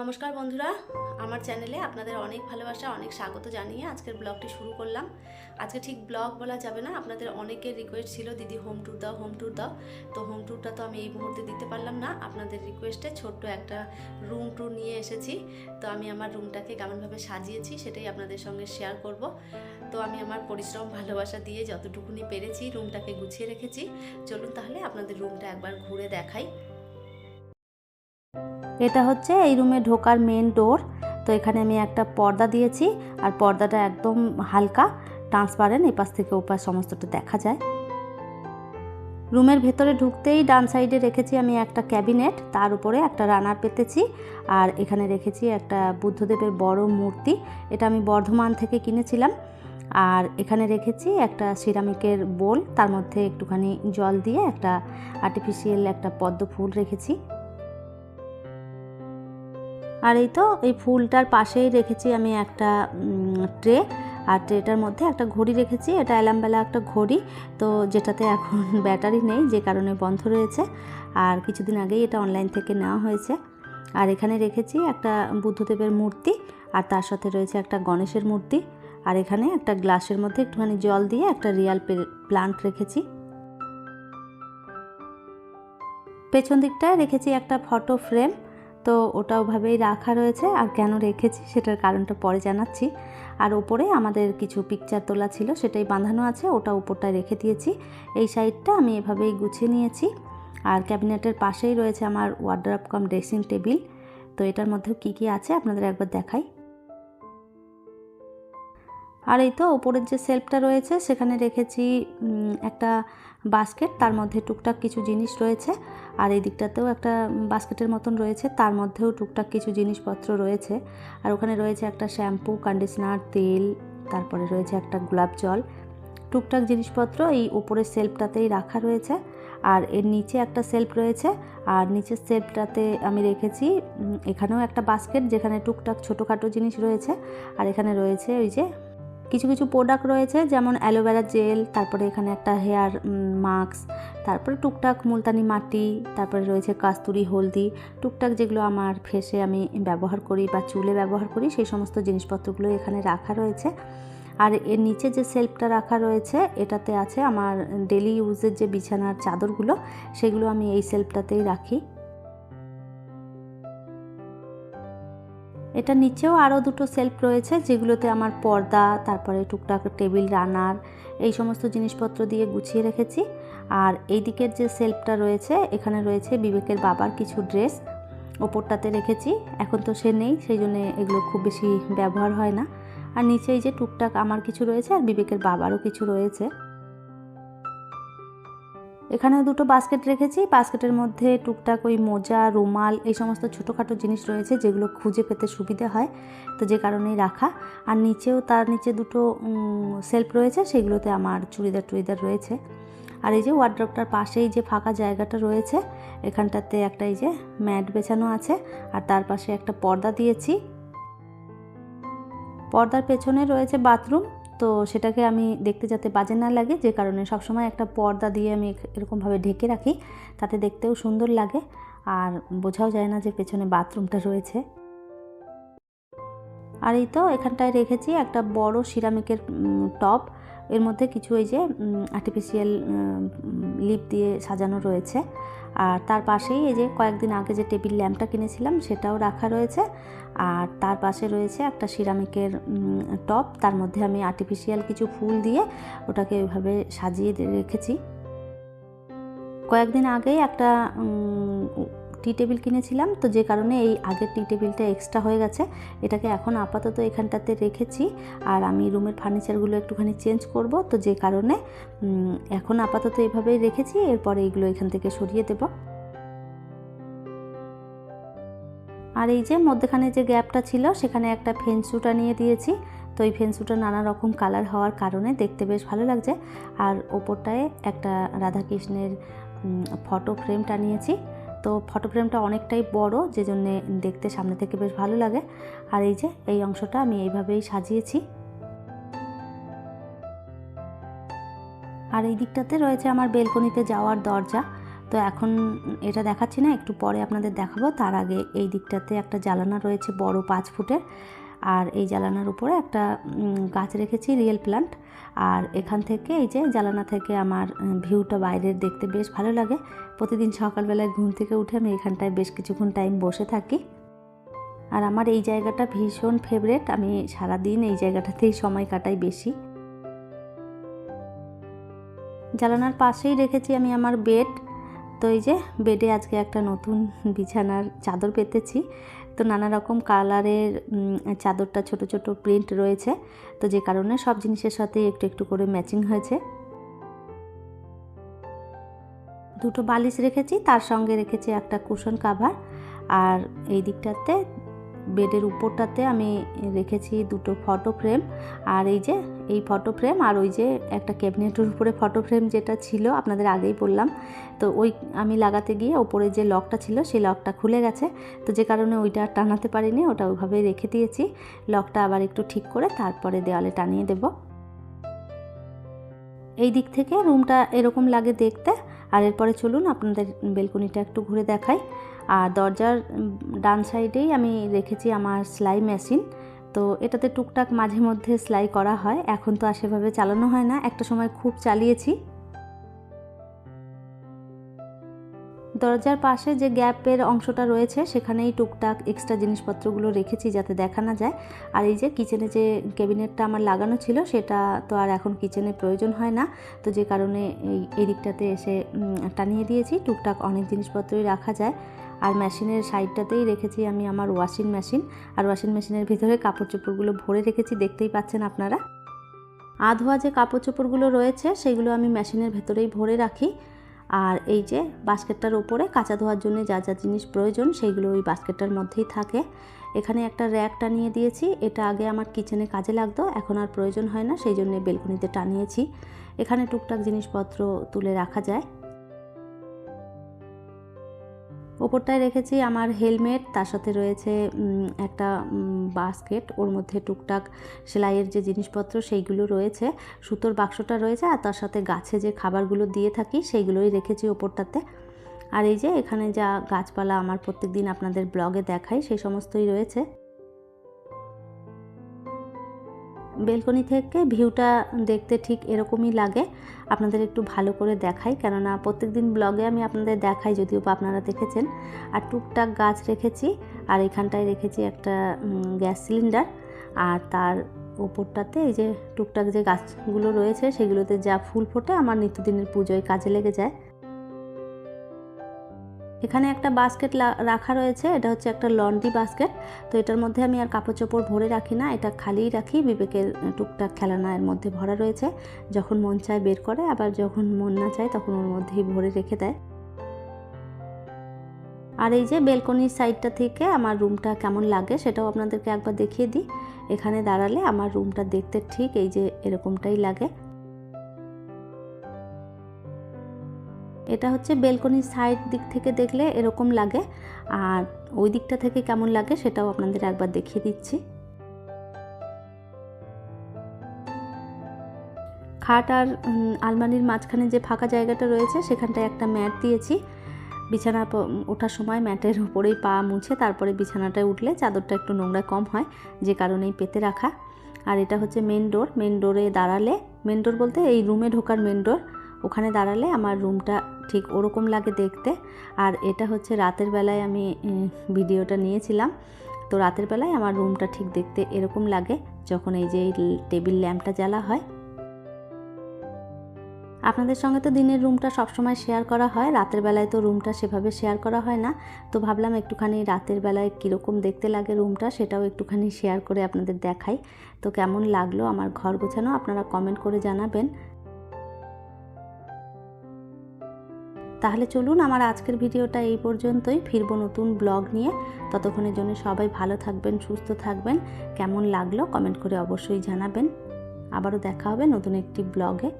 নমস্কার বন্ধুরা, আমার চ্যানেলে আপনাদের অনেক ভালোবাসা, অনেক স্বাগত জানিয়ে আজকের ব্লগটি শুরু করলাম। আজকে ঠিক ব্লগ বলা যাবে না, আপনাদের অনেকের রিকোয়েস্ট ছিল, দিদি হোম ট্যুর দাও হোম ট্যুর দাও। তো হোম ট্যুরটা তো আমি এই মুহূর্তে দিতে পারলাম না, আপনাদের রিকোয়েস্টে ছোট্ট একটা রুম ট্যুর নিয়ে এসেছি। তো আমি আমার রুমটাকে কেমনভাবে সাজিয়েছি সেটাই আপনাদের সঙ্গে শেয়ার করব। তো আমি আমার পরিশ্রম, ভালোবাসা দিয়ে যতটুকুনি পেরেছি রুমটাকে গুছিয়ে রেখেছি। চলুন তাহলে আপনাদের রুমটা একবার ঘুরে দেখাই। এটা হচ্ছে এই রুমে ঢোকার মেন ডোর তো এখানে আমি একটা পর্দা দিয়েছি আর পর্দাটা একদম হালকা ট্রান্সপারেন্ট এপাশ থেকে ওপাশ সমস্তটা দেখা যায়। রুমের ভেতরে ঢুকতেই ডান সাইডে রেখেছি আমি একটা ক্যাবিনেট তার উপরে একটা রানার পেতেছি আর এখানে রেখেছি একটা বুদ্ধদেবের বড় মূর্তি, এটা আমি বর্ধমান থেকে কিনেছিলাম। আর এখানে রেখেছি একটা সিরামিকের বোল, তার মধ্যে একটুখানি জল দিয়ে একটা আর্টিফিশিয়াল একটা পদ্ম ফুল রেখেছি। আর এই তো, এই ফুলটার পাশেই রেখেছি আমি একটা ট্রে। আর ট্রেটার মধ্যে একটা ঘড়ি রেখেছি, এটা অ্যালামবেলা একটা ঘড়ি। তো যেটাতে এখন ব্যাটারি নেই, যে কারণে বন্ধ রয়েছে। আর কিছুদিন আগেই এটা অনলাইন থেকে নেওয়া হয়েছে। আর এখানে রেখেছি একটা বুদ্ধদেবের মূর্তি, আর তার সাথে রয়েছে একটা গণেশের মূর্তি। আর এখানে একটা গ্লাসের মধ্যে একটুখানি জল দিয়ে একটা রিয়াল প্লান্ট রেখেছি। পেছন দিকটায় রেখেছি একটা ফটো ফ্রেম তো ওটা ওভাবেই রাখা রয়েছে আর কেন রেখেছি সেটার কারণটা পরে জানাচ্ছি। আর ওপরে আমাদের কিছু পিকচার তোলা ছিল সেটাই বাঁধানো আছে, ওটা উপরটায় রেখে দিয়েছি। এই সাইডটা আমি এভাবেই গুছিয়ে নিয়েছি। আর ক্যাবিনেটের পাশেই রয়েছে আমার ওয়ার্ড্রপ কাম ড্রেসিং টেবিল তো এটার মধ্যেও কী কী আছে আপনাদের একবার দেখাই। আর এই তো ওপরের যে সেলফটা রয়েছে সেখানে রেখেছি একটা বাস্কেট, তার মধ্যে টুকটাক কিছু জিনিস রয়েছে। আর এই দিকটাতেও একটা বাস্কেটের মতন রয়েছে, তার মধ্যেও টুকটাক কিছু জিনিসপত্র রয়েছে। আর ওখানে রয়েছে একটা শ্যাম্পু, কন্ডিশনার, তেল, তারপরে রয়েছে একটা গোলাপ জল। টুকটাক জিনিসপত্র এই উপরের সেলফটাতেই রাখা রয়েছে। আর এর নিচে একটা সেলফ রয়েছে, আর নিচের সেলফটাতে আমি রেখেছি এখানেও একটা বাস্কেট যেখানে টুকটাক ছোটোখাটো জিনিস রয়েছে। আর এখানে রয়েছে ওই যে কিছু কিছু প্রোডাক্ট রয়েছে, যেমন অ্যালোভেরা জেল তারপরে এখানে একটা হেয়ার মাস্ক তারপরে টুকটাক মুলতানি মাটি, তারপরে রয়েছে কাস্তুরি হলদি, টুকটাক যেগুলো আমার ফেসে আমি ব্যবহার করি বা চুলে ব্যবহার করি, সেই সমস্ত জিনিসপত্রগুলো এখানে রাখা রয়েছে। আর এর নিচে যে সেলফটা রাখা রয়েছে, এটাতে আছে আমার ডেলি ইউজের যে বিছানার চাদরগুলো, সেগুলো আমি এই সেলফটাতেই রাখি। এটা নিচেও আরও দুটো সেলফ রয়েছে যেগুলোতে আমার পর্দা, তারপরে টুকটাক টেবিল, রানার, এই সমস্ত জিনিসপত্র দিয়ে গুছিয়ে রেখেছি। আর এই দিকের যে সেলফটা রয়েছে, এখানে রয়েছে বিবেকের বাবার কিছু ড্রেস। ওপরটাতে রেখেছি, এখন তো সে নেই, সেই জন্য এগুলো খুব বেশি ব্যবহার হয় না। আর নিচে এই যে টুকটাক আমার কিছু রয়েছে আর বিবেকের বাবারও কিছু রয়েছে। এখানে দুটো বাস্কেট রেখেছি। বাস্কেটের মধ্যে টুকটাক ওই মোজা, রুমাল এই সমস্ত ছোটোখাটো জিনিস রয়েছে যেগুলো খুঁজে পেতে সুবিধে হয়, তো যে কারণেই রাখা। আর নিচেও তার নিচে দুটো সেলফ রয়েছে, সেগুলোতে আমার চুড়িদার টুড়িদার রয়েছে। আর এই যে ওয়ার্ড্রপটার পাশেই যে ফাঁকা জায়গাটা রয়েছে, এখানটাতে একটা এই যে ম্যাট বেছানো আছে, আর তার পাশে একটা পর্দা দিয়েছি। পর্দার পেছনে রয়েছে বাথরুম তো সেটাকে আমি দেখতে যাতে বাজে না লাগে, যে কারণে সবসময় একটা পর্দা দিয়ে আমি এরকমভাবে ঢেকে রাখি। তাতে দেখতেও সুন্দর লাগে আর বোঝাও যায় না যে পেছনে বাথরুমটা রয়েছে। আর এই তো এখানটায় রেখেছি একটা বড় সিরামিকের টপ এর মধ্যে কিছু এই যে আর্টিফিশিয়াল লিপ দিয়ে সাজানো রয়েছে। আর তার পাশেই এই যে কয়েকদিন আগে যে টেবিল ল্যাম্পটা কিনেছিলাম সেটাও রাখা রয়েছে। আর তার পাশে রয়েছে একটা সিরামিকের টপ তার মধ্যে আমি আর্টিফিশিয়াল কিছু ফুল দিয়ে ওটাকে ওইভাবে সাজিয়ে রেখেছি। কয়েকদিন আগেই একটা টি টেবিল কিনেছিলাম। তো যে কারণে এই আগের টি টেবিলটা এক্সট্রা হয়ে গেছে। এটাকে এখন আপাতত এখানটাতে রেখেছি। আর আমি রুমের ফার্নিচারগুলো একটুখানি চেঞ্জ করব। তো যে কারণে এখন আপাতত এভাবেই রেখেছি। এরপরে এইগুলো এখান থেকে সরিয়ে দেব। আর এই যে মধ্যখানে যে গ্যাপটা ছিল, সেখানে একটা ফেন্সুটা নিয়ে দিয়েছি। তো এই ফেন্সুটা নানা রকম কালার হওয়ার কারণে দেখতে বেশ ভালো লাগছে। আর ওপরটায় একটা রাধাকৃষ্ণের ফটো ফ্রেম টানিয়েছি তো ফটো ফ্রেমটা অনেকটাই বড় যে জন্যে দেখতে সামনে থেকে বেশ ভালো লাগে। আর এই যে, এই অংশটা আমি এইভাবেই সাজিয়েছি। আর এই দিকটাতে রয়েছে আমার বেলকনিতে যাওয়ার দরজা। তো এখন এটা দেখাচ্ছি না, একটু পরে আপনাদের দেখাবো। তার আগে এই দিকটাতে একটা জ্বালানা রয়েছে বড় পাঁচ ফুটের। আর এই জ্বালানার উপরে একটা গাছ রেখেছি, রিয়েল প্লান্ট। আর এখান থেকে এই যে জ্বালানা থেকে আমার ভিউটা বাইরের দেখতে বেশ ভালো লাগে। প্রতিদিন সকালবেলায় ঘুম থেকে উঠে আমি এখানটায় বেশ কিছুক্ষণ টাইম বসে থাকি। আর আমার এই জায়গাটা ভীষণ ফেভারেট। আমি সারাদিন এই জায়গাটাতেই সময় কাটাই বেশি। জানালার পাশেই রেখেছি আমি আমার বেড। তো এই যে বেডে আজকে একটা নতুন বিছানার চাদর পেতেছি। তো নানা রকম কালারের চাদরটা ছোট ছোট প্রিন্ট রয়েছে। তো যে কারণে সব জিনিসের সাথে একটু একটু করে ম্যাচিং হয়েছে। দুটো বালিশ রেখেছি, তার সঙ্গে রেখেছি একটা কুশন কাভার। আর এই দিকটাতে বেডের উপরটাতে আমি রেখেছি দুটো ফটো ফ্রেম আর এই যে, এই ফটো ফ্রেম আর ওই যে একটা ক্যাবিনেটের উপরে ফটো ফ্রেম যেটা ছিল, আপনাদের আগেই বললাম, তো ওই আমি লাগাতে গিয়ে ওপরে যে লকটা ছিল, সেই লকটা খুলে গেছে, তো যে কারণে ওইটা আর টানাতে পারিনি, ওটা ওইভাবেই রেখে দিয়েছি লকটা আবার একটু ঠিক করে তারপরে দেওয়ালে টানিয়ে দেব। এই দিক থেকে রুমটা এরকম লাগে দেখতে, আর এরপরে চলুন আপনাদের বেলকনিটা একটু ঘুরে দেখাই। আর দরজার ডান সাইডেই আমি রেখেছি আমার সেলাই মেশিন। তো এটাতে টুকটাক মাঝে মধ্যে সেলাই করা হয়। এখন তো আর সেভাবে চালানো হয় না। একটা সময় খুব চালিয়েছি। দরজার পাশে যে গ্যাপের অংশটা রয়েছে, সেখানেই টুকটাক এক্সট্রা জিনিসপত্রগুলো রেখেছি যাতে দেখা না যায়। আর এই যে কিচেনে যে ক্যাবিনেটটা আমার লাগানো ছিল, সেটা তো আর এখন কিচেনে প্রয়োজন হয় না। তো যে কারণে এই এই দিকটাতে এসে টানিয়ে দিয়েছি। টুকটাক অনেক জিনিসপত্রই রাখা যায়। আর মেশিনের সাইডটাতেই রেখেছি আমি আমার ওয়াশিং মেশিন। আর ওয়াশিং মেশিনের ভিতরে কাপড় চোপড়গুলো ভরে রেখেছি, দেখতেই পাচ্ছেন আপনারা। আধোয়া যে কাপড় চোপড়গুলো রয়েছে, সেগুলো আমি মেশিনের ভেতরেই ভরে রাখি। আর এই যে বাস্কেটটার ওপরে কাঁচা ধোয়ার জন্য যা যা জিনিস প্রয়োজন সেইগুলো ওই বাস্কেটটার মধ্যেই থাকে। এখানে একটা র্যাক টানিয়ে দিয়েছি, এটা আগে আমার কিচেনে কাজে লাগতো, এখন আর প্রয়োজন হয় না, সেই জন্য বেলকনিতে টানিয়েছি। এখানে টুকটাক জিনিসপত্র তুলে রাখা যায়। ওপরটায় রেখেছি আমার হেলমেট, তার সাথে রয়েছে একটা বাস্কেট, ওর মধ্যে টুকটাক সেলাইয়ের যে জিনিসপত্র সেইগুলো রয়েছে, সুতোর বাক্সটা রয়েছে আর তার সাথে গাছে যে খাবারগুলো দিয়ে থাকি সেইগুলোই রেখেছি ওপরটাতে। আর এই যে এখানে যা গাছপালা আমার প্রত্যেক দিন আপনাদের ব্লগে দেখাই, সেই সমস্তই রয়েছে। বেলকনি থেকে ভিউটা দেখতে ঠিক এরকমই লাগে। আপনাদের একটু ভালো করে দেখাই। কেননা প্রত্যেকদিন ব্লগে আমি আপনাদের দেখাই, যদিও বা আপনারা দেখেছেন। আর টুকটাক গাছ রেখেছি, আর এখানটায় রেখেছি একটা গ্যাস সিলিন্ডার। আর তার ওপরটাতে এই যে টুকটাক যে গাছগুলো রয়েছে, সেগুলোতে যা ফুল ফোটে, আমার নিত্যদিনের পুজোয় কাজে লেগে যায়। এখানে একটা বাস্কেট রাখা রয়েছে, এটা হচ্ছে একটা লন্ড্রি বাস্কেট তো এটার মধ্যে আমি আর কাপড় চোপড় ভরে রাখি না, এটা খালিই রাখি, বিবেকের টুকটাক খেলানা এর মধ্যে ভরা রয়েছে, যখন মন চায় বের করে, আবার যখন মন না চায় তখন ওর মধ্যেই ভরে রেখে দেয়। আর এই যে বেলকনির সাইডটা থেকে আমার রুমটা কেমন লাগে সেটাও আপনাদেরকে একবার দেখিয়ে দিই, এখানে দাঁড়ালে আমার রুমটা দেখতে ঠিক এই যে এরকমটাই লাগে। এটা হচ্ছে বেলকনির সাইড দিক থেকে দেখলে এরকম লাগে। আর ওই দিকটা থেকে কেমন লাগে সেটাও আপনাদের একবার দেখিয়ে দিচ্ছি। খাট আর আলমারির মাঝখানে যে ফাঁকা জায়গাটা রয়েছে, সেখানটায় একটা ম্যাট দিয়েছি। বিছানা ওঠার সময় ম্যাটের উপরেই পা মুছে তারপরে বিছানাটায় উঠলে চাদরটা একটু নোংরা কম হয়, যে কারণেই পেতে রাখা। আর এটা হচ্ছে মেন ডোর মেন ডোরে দাঁড়ালে মেন ডোর বলতে এই রুমে ঢোকার মেন ডোর ওখানে দাঁড়ালে আমার রুমটা ঠিক ওরকম লাগে দেখতে। আর এটা হচ্ছে রাতের বেলায় আমি ভিডিওটা নিয়েছিলাম। তো রাতের বেলায় আমার রুমটা ঠিক দেখতে এরকম লাগে যখন এই যে টেবিল ল্যাম্পটা জ্বালা হয়। আপনাদের সঙ্গে তো দিনের রুমটা সবসময় শেয়ার করা হয়, রাতের বেলায় তো রুমটা সেভাবে শেয়ার করা হয় না। তো ভাবলাম একটুখানি রাতের বেলায় কীরকম দেখতে লাগে রুমটা সেটাও একটুখানি শেয়ার করে আপনাদের দেখাই। তো কেমন লাগল আমার ঘর গোছানো আপনারা কমেন্ট করে জানাবেন। তাহলে চলুন আমার আজকের ভিডিওটা এই পর্যন্তই। ফিরবো নতুন ব্লগ নিয়ে। ততক্ষণের জন্য সবাই ভালো থাকবেন, সুস্থ থাকবেন। কেমন লাগল কমেন্ট করে অবশ্যই জানাবেন। আবারও দেখা হবে নতুন একটি ব্লগে।